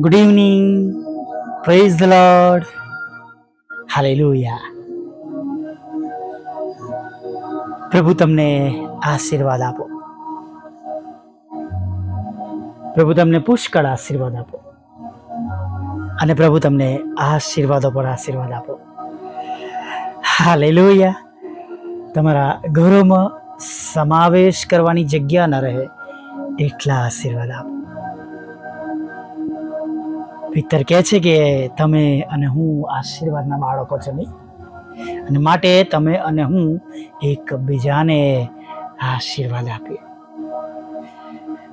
Good evening praise the lord hallelujah પ્રભુ તમને આશીર્વાદ આપો. પ્રભુ તમને પુષ્કળ આશીર્વાદ આપો. અને પ્રભુ તમને આશીર્વાદો પર આશીર્વાદ આપો. હાલેલુયા તમારા ઘરોમાં સમાવેશ કરવાની જગ્યા ન રહે એટલા આશીર્વાદ આપો. પિત્તર કહે છે કે તમે અને હું આશીર્વાદના બાળકો છો નહીં અને માટે તમે અને હું એકબીજાને આશીર્વાદ આપીએ.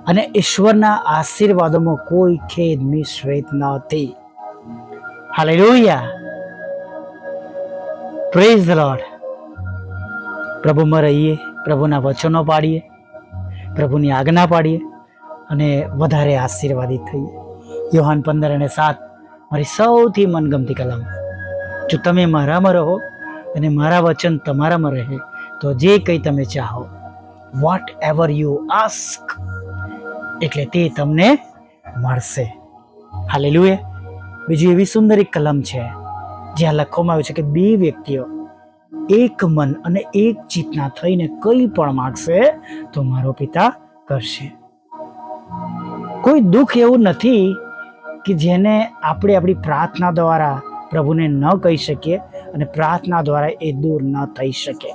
અને ઈશ્વરના આશીર્વાદોમાં કોઈ ખેદ મિશ્રિત નથી રોહિયા પ્રેઝ લોર્ડ પ્રભુમાં રહીએ પ્રભુના વચનો પાડીએ, પ્રભુની આજ્ઞા પાડીએ અને વધારે આશીર્વાદિત થઈએ. યોહાન પંદર અને સાત. મારી સૌથી મનગમતી કલમ. જો તમે મારામાં રહો અને મારા વચન તમારામાં રહે, તો જે કંઈ તમે ચાહો વોટ એવર યુ આસ્ક એટલે તે તમને મળશે. હાલેલુએ બીજી એવી સુંદર એક કલમ છે, જ્યાં લખવામાં આવ્યું છે કે બે વ્યક્તિઓ એક મન અને એક ચિતના થઈને કંઈ પણ માગશે, તો મારો પિતા કરશે. કોઈ દુઃખ એવું નથી કે જેને આપણે આપણી પ્રાર્થના દ્વારા પ્રભુને ન કહી શકીએ અને પ્રાર્થના દ્વારા એ દૂર ન થઈ શકે.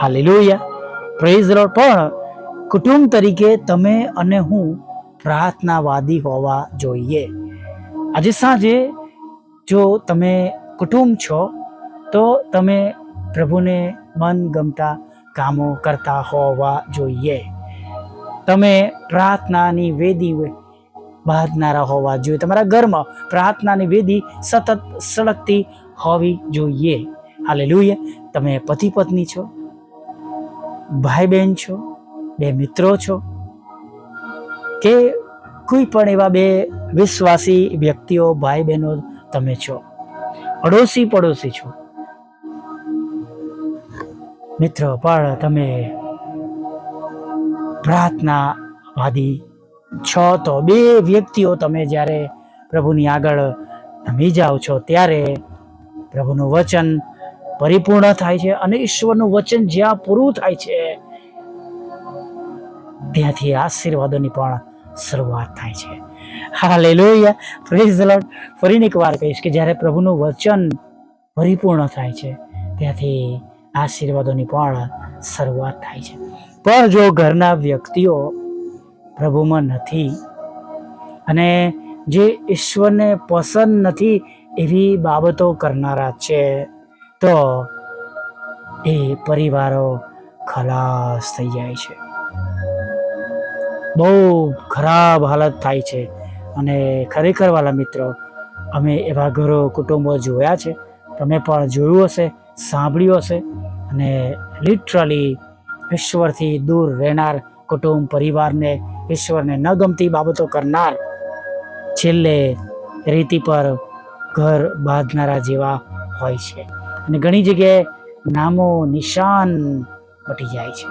હાલેલુયા. પ્રેઝ લોર્ડ પણ કુટુંબ તરીકે તમે અને હું પ્રાર્થનાવાદી હોવા જોઈએ. આજે સાંજે જો તમે કુટુંબ છો, તો તમે પ્રભુને મનગમતા કામો કરતા હોવા જોઈએ. તમે પ્રાર્થનાની વેદી બાંધનારા હોવા જોઈએ. તમારા ઘરમાં પ્રાર્થનાની વેદી સતત સળગતી હોવી જોઈએ. હાલે તમે પતિ પત્ની છો ભાઈ બહેન છો, બે મિત્રો છો, કે કોઈ પણ એવા બે વિશ્વાસી વ્યક્તિઓ ભાઈ બહેનો તમે છો અડોશી પડોશી છો મિત્રો પણ તમે પ્રાર્થનાવાદી છો તો બે વ્યક્તિઓ તમે જ્યારે પ્રભુની આગળ નમી જાઓ છો, ત્યારે પ્રભુનું વચન પરિપૂર્ણ થાય છે અને ઈશ્વરનું વચન જ્યાં પૂરું થાય છે, ત્યાંથી આશીર્વાદોની પણ શરૂઆત થાય છે. હાલેલુયા. પ્રેઝ ધ લોર્ડ ફરીને એક વાર કહીશ કે જ્યારે પ્રભુનું વચન પરિપૂર્ણ થાય છે, ત્યાંથી આશીર્વાદોની પણ શરૂઆત થાય છે. પણ જો ઘરના વ્યક્તિઓ પ્રભુમાં નથી. અને જે ઈશ્વરને પસંદ નથી, એવી બાબતો કરનારા છે. તો એ પરિવારો ખલાસ થઈ જાય છે. બહુ ખરાબ હાલત થાય છે. અને ખરેખર વાલા મિત્રો, અમે એવા ઘરો, કુટુંબો જોયા છે. તમે પણ જોયું હશે, સાંભળ્યું હશે. અને લિટરલી ઈશ્વરથી દૂર રહેનાર કુટુંબ, પરિવારને, ઈશ્વરને ન ગમતી બાબતો કરનાર છેલ્લે રીતિ પર ઘર બાંધનારા જેવા હોય છે. અને ઘણી જગ્યાએ નામો નિશાન મટી જાય છે.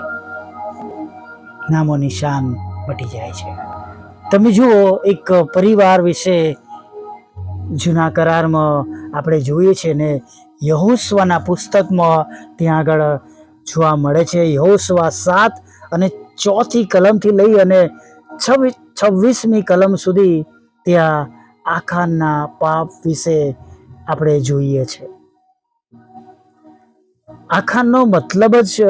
નામો નિશાન મટી જાય છે. તમે જુઓ, એક પરિવાર વિશે જૂના કરારમાં આપણે જોઈએ છે ને, યહોસ્વાના પુસ્તકમાં ત્યાં આગળ જોવા મળે છે. યહોસ્વા સાત અને ચોથી કલમથી લઈ અને છવ્વીસ છવ્વીસમી કલમ સુધી ત્યાં આખાનના પાપ વિશે આપણે જોઈએ છે. આખાનનો મતલબ જ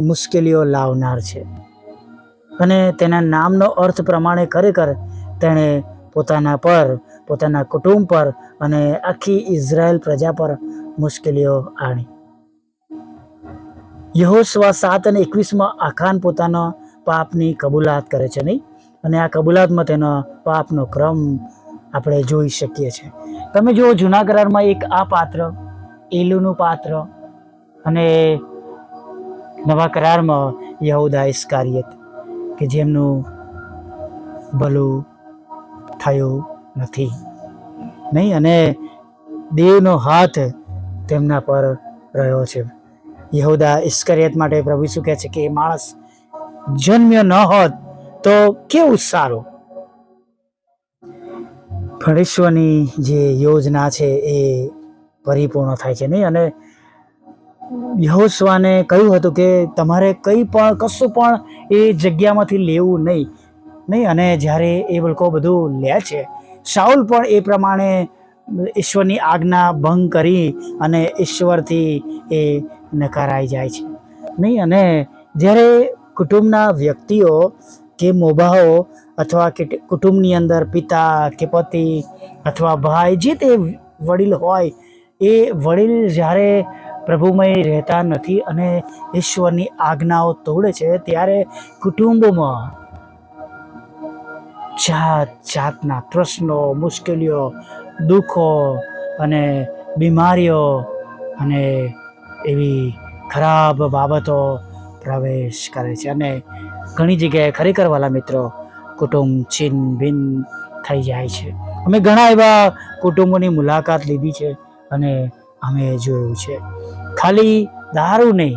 મુશ્કેલીઓ લાવનાર છે. અને તેના નામનો અર્થ પ્રમાણે ખરેખર તેણે પોતાના પર, પોતાના કુટુંબ પર અને આખી ઇઝરાયલ પ્રજા પર મુશ્કેલીઓ આણી. યહોસ્વા સાત અને એકવીસમાં આખાન પોતાના પાપની કબૂલાત કરે છે, નહીં? અને આ કબૂલાતમાં તેનો પાપનો ક્રમ આપણે જોઈ શકીએ છીએ. તમે જુઓ જૂના કરારમાં એક આ પાત્ર, એલુનું પાત્ર અને નવા કરારમાં યહુદા ઇસ્કારિયત, કે જેમનું ભલું થયું નથી, નહીં? અને દેવનો હાથ તેમના પર રહ્યો છે. યહુદા ઇસ્કરિયત માટે પ્રભુ શું કહે છે કે એ માણસ જન્મ્યો ન હોત તો કેવું સારું? ગણેશ્વરની જે યોજના છે એ પરિપૂર્ણ થાય છે નહીં. અને યહોસ્વાને કહ્યું હતું કે તમારે કંઈ પણ, કશું પણ એ જગ્યામાંથી લેવું નહીં. નહીં, અને જ્યારે એ લોકો બધું લે છે, શાઉલ પણ એ પ્રમાણે ઈશ્વરની આજ્ઞા ભંગ કરી અને ઈશ્વરથી એ નકારાઈ જાય છે. નહીં, અને જ્યારે કુટુંબના વ્યક્તિઓ કે મોભાઓ અથવા કે કુટુંબની અંદર પિતા કે પતિ અથવા ભાઈ જે તે વડીલ હોય, એ વડીલ જ્યારે પ્રભુમય રહેતા નથી અને ઈશ્વરની આજ્ઞાઓ તોડે છે, ત્યારે કુટુંબમાં જાત જાતના પ્રશ્નો, મુશ્કેલીઓ, દુઃખો અને બીમારીઓ અને એવી ખરાબ બાબતો પ્રવેશ કરે છે. અને ઘણી જગ્યાએ ખરેખર વાલા મિત્રો કુટુંબ છિન્ન થઈ જાય છે. અમે ઘણા એવા કુટુંબોની મુલાકાત લીધી છે અને અમે જોયું છે. ખાલી દારૂ નહીં,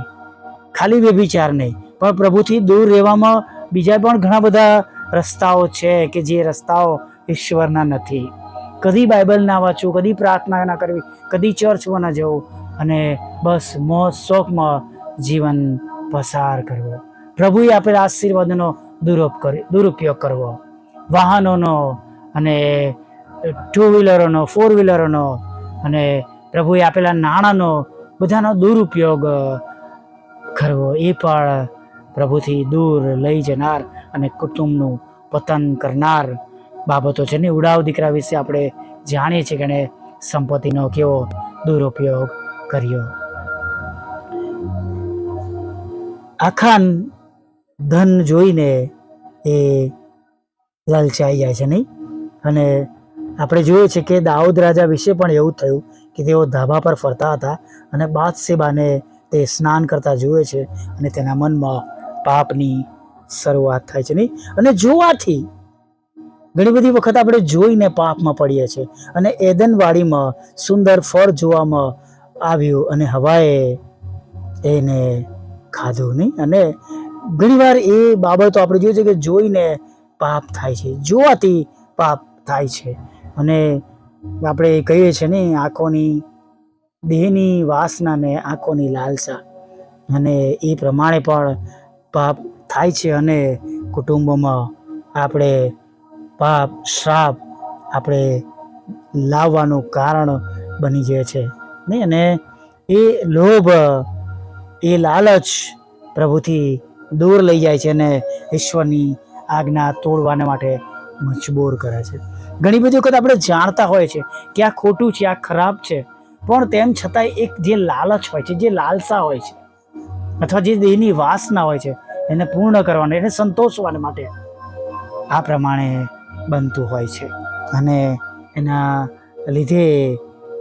ખાલી વ્યભિચાર નહીં, પણ પ્રભુથી દૂર રહેવામાં બીજા પણ ઘણા બધા રસ્તાઓ છે કે જે રસ્તાઓ ઈશ્વરના નથી. કદી બાઇબલ ના વાંચવું કદી પ્રાર્થના ના કરવી, કદી ચર્ચમાં ના જવું અને બસ મોજ શોખમાં જીવન પસાર કરવો. પ્રભુએ આપેલા આશીર્વાદનો દુરુપ કરી, દુરુપયોગ કરવો. વાહનોનો અને ટુ વ્હીલરોનો ફોર વ્હીલરોનો અને પ્રભુએ આપેલા નાણાંનો બધાનો દુરુપયોગ કરવો. એ પણ પ્રભુથી દૂર લઈ જનાર અને કુટુંબનું પતન કરનાર બાબતો છે. ને ઉડાવ દીકરા વિશે આપણે જાણીએ છીએ કે એણે સંપત્તિનો કેવો દુરુપયોગ કર્યો. આખા ધન જોઈને એ લલચાઈ જાય છે, નહીં? અને આપણે જોઈએ છે કે દાઉદ રાજા વિશે પણ એવું થયું કે તેઓ ધાબા પર ફરતા હતા અને બાદશેબાને તે સ્નાન કરતા જુએ છે અને તેના મનમાં પાપની શરૂઆત થાય છે, નહીં? અને જોવાથી ઘણી બધી વખત આપણે જોઈને પાપમાં પડીએ છીએ. અને એદનવાડીમાં સુંદર ફળ જોવામાં આવ્યું અને હવાએ એને ખાધું નહીં. અને ઘણીવાર એ બાબતો આપણે જોઈએ છે કે જોઈને પાપ થાય છે. જોવાથી પાપ થાય છે. અને આપણે કહીએ છીએ ને, આંખોની દેહની વાસનાને આંખોની લાલસા. અને એ પ્રમાણે પણ પાપ થાય છે અને કુટુંબમાં આપણે પાપ, શ્રાપ આપણે લાવવાનું કારણ બની જાય છે. નહીં, અને એ લોભ, એ લાલચ પ્રભુથી દૂર લઈ જાય છે અને ઈશ્વરની આજ્ઞા તોડવાને માટે મજબૂર કરે છે. ઘણી બધી વખત આપણે જાણતા હોય છે કે આ ખોટું છે, આ ખરાબ છે, પણ તેમ છતાંય એક જે લાલચ હોય છે, જે લાલસા હોય છે, અથવા જે દેહની વાસના હોય છે, એને પૂર્ણ કરવાને, એને સંતોષવાને માટે આ પ્રમાણે બનતું હોય છે. અને એના લીધે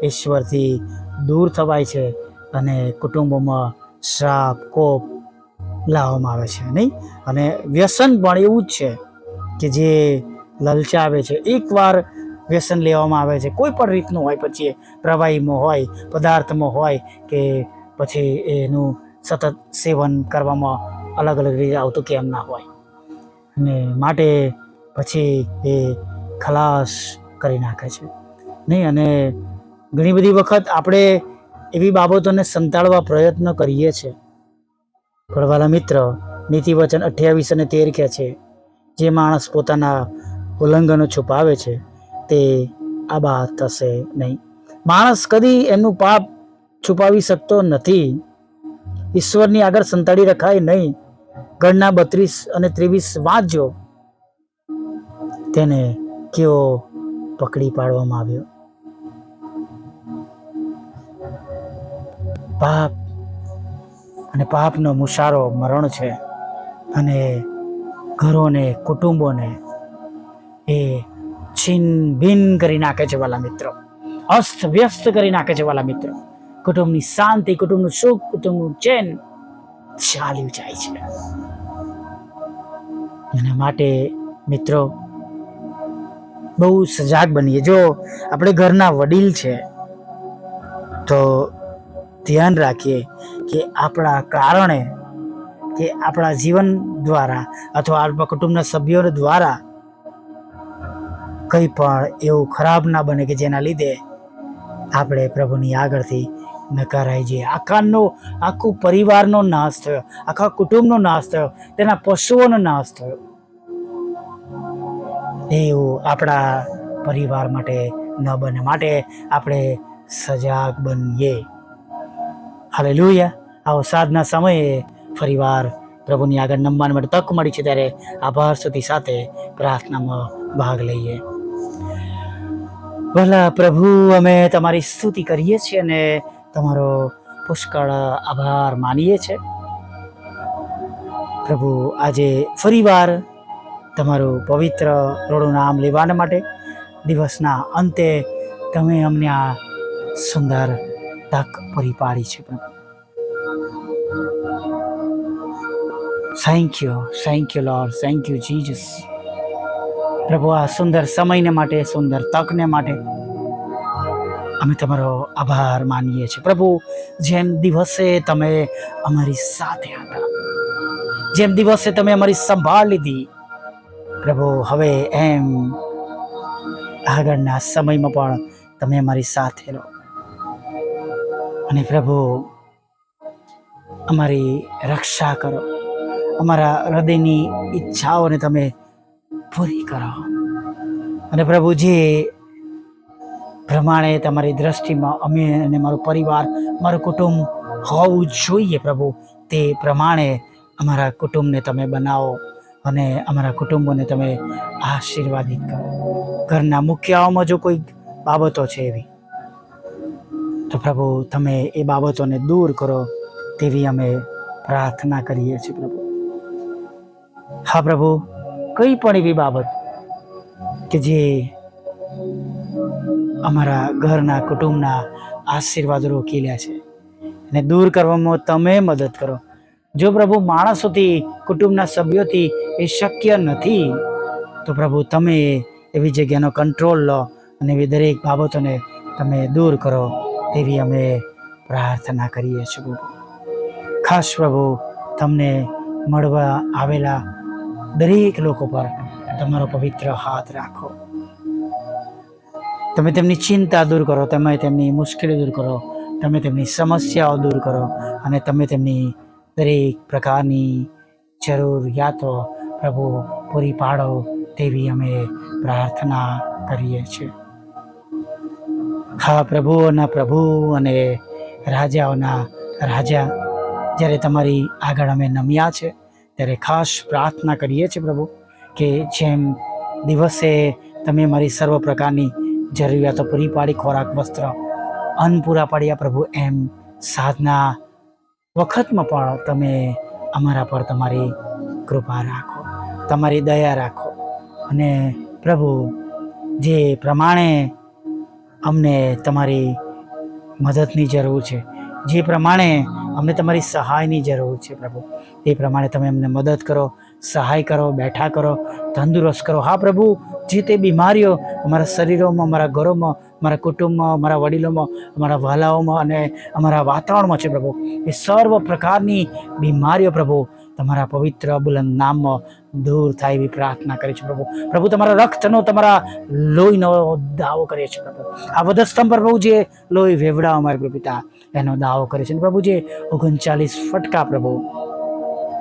ઈશ્વરથી દૂર થવાય છે અને કુટુંબોમાં શ્રાપ, કોપ લાવવામાં આવે છે, નહીં? અને વ્યસન પણ એવું જ છે કે જે લલચાવે છે. એકવાર વ્યસન લેવામાં આવે છે, કોઈ પણ રીતનું હોય, પછી એ પ્રવાહીમાં હોય, પદાર્થમાં હોય, કે પછી એનું સતત સેવન કરવામાં અલગ અલગ રીતે આવતું કેમ ના હોય. અને માટે પછી એ ખલાસ કરી નાખે છે, નહીં? અને ઘણી બધી વખત આપણે એવી બાબતોને સંતાડવા પ્રયત્ન કરીએ છીએ પડવાલા મિત્ર નીતિ વચન અઠ્યાવીસ અને તેર કહે છે, જે માણસ પોતાના ઉલ્લંઘનો છુપાવે છે, તે આબા થશે નહીં. માણસ કદી એનું પાપ છુપાવી શકતો નથી. ઈશ્વરની આગળ સંતાડી રખાય નહીં. ગણના બત્રીસ અને ત્રેવીસ વાંચજો. તેને કેવો પકડી પાડવામાં આવ્યો? પાપ અને પાપનો મુશારો મરણ છે અને ઘરોને, કુટુંબોને એ છીન ભિન કરી નાખે છે વાલા મિત્રો. અસ્ત વ્યસ્ત કરી નાખે છે વાલા મિત્રો. કુટુંબની શાંતિ, કુટુંબનું સુખ, કુટુંબનું ચેન ચાલ્યું જાય છે. એના માટે મિત્રો બહુ સજાગ બનીએ. જો આપણે ઘરના વડીલ છે, તો ધ્યાન રાખીએ કે આપણા કારણે, કે આપણા જીવન દ્વારા અથવા આપણા કુટુંબના સભ્યો દ્વારા કંઈ પણ એવું ખરાબ ના બને કે જેના લીધે આપણે પ્રભુની આગળથી નકારાઈ જઈએ. આખાનો, આખું પરિવારનો નાશ થયો, આખા કુટુંબનો નાશ થયો, તેના પશુઓનો નાશ થયો. એવું આપણા પરિવાર માટે ન બને. માટે આપણે સજાગ બનીએ. હાલે લુયા આવો સાધના સમયે ફરીવાર પ્રભુની આગળ નમવા માટે તક મળી છે ત્યારે આભાર સુધી સાથે પ્રાર્થનામાં ભાગ લઈએ. ભલા પ્રભુ, અમે તમારી સ્તુતિ કરીએ છીએ અને તમારો પુષ્કળ આભાર માનીએ છીએ પ્રભુ, આજે ફરીવાર તમારું પવિત્ર રોડું નામ લેવાના માટે દિવસના અંતે તમે અમને આ સુંદર તક પૂરી પાડી છે પ્રભુ. Thank you thank you lord thank you Jesus પ્રભુ, આ સુંદર સમયને માટે, સુંદર તકને માટે અમે તમારો આભાર માનીએ છીએ. પ્રભુ, જેમ દિવસે તમે અમારી સાથે હતા, જેમ દિવસે તમે અમારી સંભાળ લીધી, પ્રભુ, હવે એમ આગળના સમયમાં પણ તમે અમારી સાથે રહો. અને પ્રભુ, અમારી રક્ષા કરો. અમારા હૃદયની ઈચ્છાઓને તમે પૂરી કરો. અને પ્રભુ જે પ્રમાણે તમારી દ્રષ્ટિમાં અમે અને મારું પરિવાર, મારું કુટુંબ હોવું જોઈએ પ્રભુ. તે પ્રમાણે અમારા કુટુંબને તમે બનાવો અને અમારા કુટુંબોને તમે આશીર્વાદિત કરો. ઘરના મુખ્યાઓમાં જો કોઈ બાબતો છે એવી તો પ્રભુ, તમે એ બાબતોને દૂર કરો તેવી અમે પ્રાર્થના કરીએ છીએ પ્રભુ. હા પ્રભુ, કઈ પણ એવી બાબત કે જે અમારા ઘરના કુટુંબના આશીર્વાદ રોકી લે છે અને દૂર કરવામાં તમે મદદ કરો. જો પ્રભુ માણસોથી, કુટુંબના સભ્યોથી એ શક્ય નથી, તો પ્રભુ તમે એવી જગ્યાનો કંટ્રોલ લો અને એવી દરેક બાબતોને તમે દૂર કરો. તેવી અમે પ્રાર્થના કરીએ છીએ પ્રભુ. ખાસ પ્રભુ, તમને મળવા આવેલા દરેક લોકો પર તમારો પવિત્ર હાથ રાખો. તમે તેમની ચિંતા દૂર કરો, તમે તેમની મુશ્કેલી દૂર કરો, તમે તેમની સમસ્યાઓ દૂર કરો અને તમે તેમની દરેક પ્રકારની જરૂરિયાતો પ્રભુ પૂરી પાડો તેવી અમે પ્રાર્થના કરીએ છીએ. હા પ્રભુઓના પ્રભુ અને રાજાઓના રાજા. જ્યારે તમારી આગળ અમે નમ્યા છે, ત્યારે ખાસ પ્રાર્થના કરીએ છીએ પ્રભુ કે જેમ દિવસે તમે મારી સર્વ પ્રકારની જરૂરિયાતો પૂરી પાડી, ખોરાક, વસ્ત્ર, અન્ન પૂરા પાડ્યા પ્રભુ, એમ સાધના વખતમાં પણ તમે અમારા પર તમારી કૃપા રાખો, તમારી દયા રાખો. અને પ્રભુ, જે પ્રમાણે અમને તમારી મદદની જરૂર છે. જે પ્રમાણે અમને તમારી સહાયની જરૂર છે પ્રભુ. તે પ્રમાણે તમે અમને મદદ કરો. સહાય કરો, બેઠા કરો, તંદુરસ્ત કરો. હા પ્રભુ, જે તે બીમારીઓ અમારા શરીરોમાં, અમારા ઘરોમાં, અમારા કુટુંબમાં, અમારા વડીલોમાં, અમારા વાલાઓમાં અને અમારા વાતાવરણમાં છે પ્રભુ, એ સર્વ પ્રકારની બીમારીઓ પ્રભુ તમારા પવિત્ર, બુલંદ નામમાં દૂર થાય એવી પ્રાર્થના કરે છે પ્રભુ. પ્રભુ, તમારા રક્તનો તમારા લોહીનો દાવો કરે છે પ્રભુ. આ વધસ્તંભ પર પ્રભુ જે લોહી વેવડા અમારા પ્રભુ પિતા, એનો દાવો કરે છે. પ્રભુ જે ઓગણચાલીસ ફટકા પ્રભુ,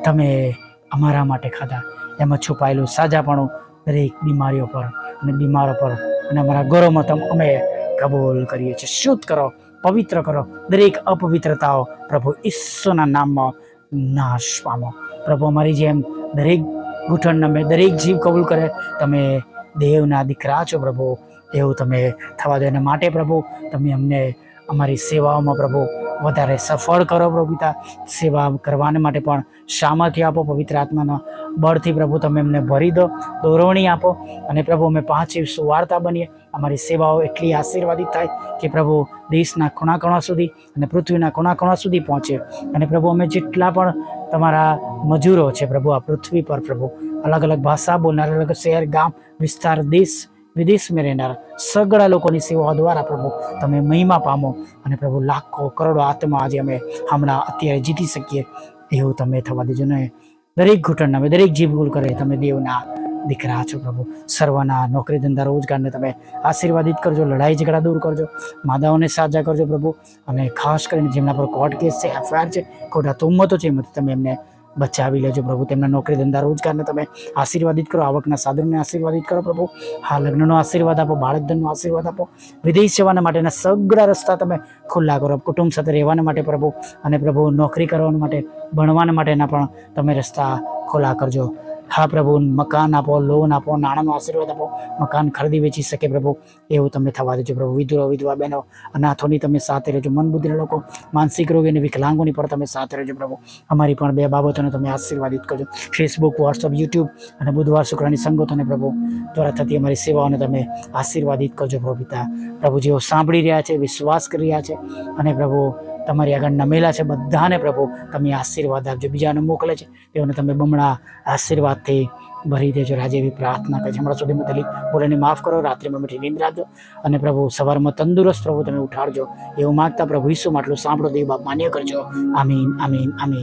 તમે અમારા માટે ખાધા. એમાં છુપાયેલું સાજાપણું દરેક બીમારીઓ પર અને બીમારો પર અને અમારા ઘરોમાં તમ, અમે કબૂલ કરીએ છીએ. શુદ્ધ કરો, પવિત્ર કરો. દરેક અપવિત્રતાઓ પ્રભુ ઈશ્વરના નામમાં નાશ પામો. પ્રભુ અમારી જેમ દરેક ઘૂંટણ નમે દરેક જીવ કબૂલ કરે, તમે દેવના દીકરા છો પ્રભુ. એવું તમે થવા દો. એના માટે પ્રભુ, તમે અમને અમારી સેવાઓમાં પ્રભુ વધારે સફળ કરો પ્રભુ સેવા કરવાને માટે પણ સામર્થ્ય આપો પવિત્ર આત્માના બળથી પ્રભુ તમે એમને ભરી દો, દોરવણી આપો અને પ્રભુ અમે પાંચ સુવાર્તા બનીએ. અમારી સેવાઓ એટલી આશીર્વાદિત થાય કે પ્રભુ દેશના ખૂણા ખૂણા સુધી અને પૃથ્વીના ખૂણા ખૂણા સુધી પહોંચે. અને પ્રભુ અમે જેટલા પણ તમારા મજૂરો છે પ્રભુ, આ પૃથ્વી પર પ્રભુ. અલગ અલગ ભાષા બોલનાર અલગ શહેર, ગામ, વિસ્તાર, દેશ વિદેશમાં રહેનાર સગળા લોકોની સેવાઓ દ્વારા પ્રભુ, તમે મહિમા પામો અને પ્રભુ લાખો, કરોડો આત્મા આજે અમે હમણાં અત્યારે જીતી શકીએ. એવું તમે થવા દેજો ને. દરેક ઘૂંટણના દરેક જીભ ગુલ કરે તમે દેવના દીકરા છો પ્રભુ. સર્વના નોકરી ધંધા રોજગારને તમે આશીર્વાદિત કરજો, લડાઈ ઝઘડા દૂર કરજો, માદાઓને સાજા કરજો પ્રભુ. અને ખાસ કરીને જેમના પર કોર્ટ કેસ છે એફઆઈઆર છે, ખોટા તુમ્મતો છે, એમાંથી તમે એમને બચાવી લેજો પ્રભુ, તેમના નોકરી ધંધા, રોજગારને તમે આશીર્વાદિત કરો, આવકના સાધનને આશીર્વાદિત કરો પ્રભુ. હા, લગ્નનો આશીર્વાદ આપો, બાળકધનનો આશીર્વાદ આપો. વિદેશ જવાના માટેના સગડા રસ્તા તમે ખુલ્લા કરો કુટુંબ સાથે રહેવાના માટે પ્રભુ અને પ્રભુ નોકરી કરવાના માટે, ભણવાના માટેના પણ તમે રસ્તા ખુલ્લા કરજો. હા પ્રભુ, મકાન આપો, લોન આપો, નાણાંનો આશીર્વાદ આપો, મકાન ખરીદી વેચી શકે પ્રભુ, એવું તમે થવા દેજો પ્રભુ. વિધુરો વિધવા બહેનો, અનાથોની તમે સાથે રહેજો મન લોકો, માનસિક રોગી અને વિકલાંગોની પણ તમે સાથે રહેજો પ્રભુ. અમારી પણ બે બાબતોને તમે આશીર્વાદિત કરજો. ફેસબુક વોટ્સઅપ યુટ્યુબ અને બુધવાર શુક્રની સંગતોને પ્રભુ દ્વારા થતી અમારી સેવાઓને તમે આશીર્વાદિત કરજો પ્રભુ પિતા. પ્રભુ જેઓ સાંભળી રહ્યા છે, વિશ્વાસ કરી રહ્યા છે અને પ્રભુ તમારી આગળ નમેલા છે બધાને પ્રભુ, તમે આશીર્વાદ આપજો. બીજાને મોકલે છે, તેઓને તમે બમણા આશીર્વાદથી ભરી દેજો. રાજે એવી પ્રાર્થના કરે છે હમણાં સુધી થયેલી બોલેને માફ કરો રાત્રિમાં મીઠી નીંદ રાખજો અને પ્રભુ, સવારમાં તંદુરસ્ત પ્રભુ તમે ઉઠાડજો. એવું માગતા પ્રભુ ઈસુ માટલું સાંભળો, દેવ બાપ માન્ય કરજો. આમીન આમીન આમીન.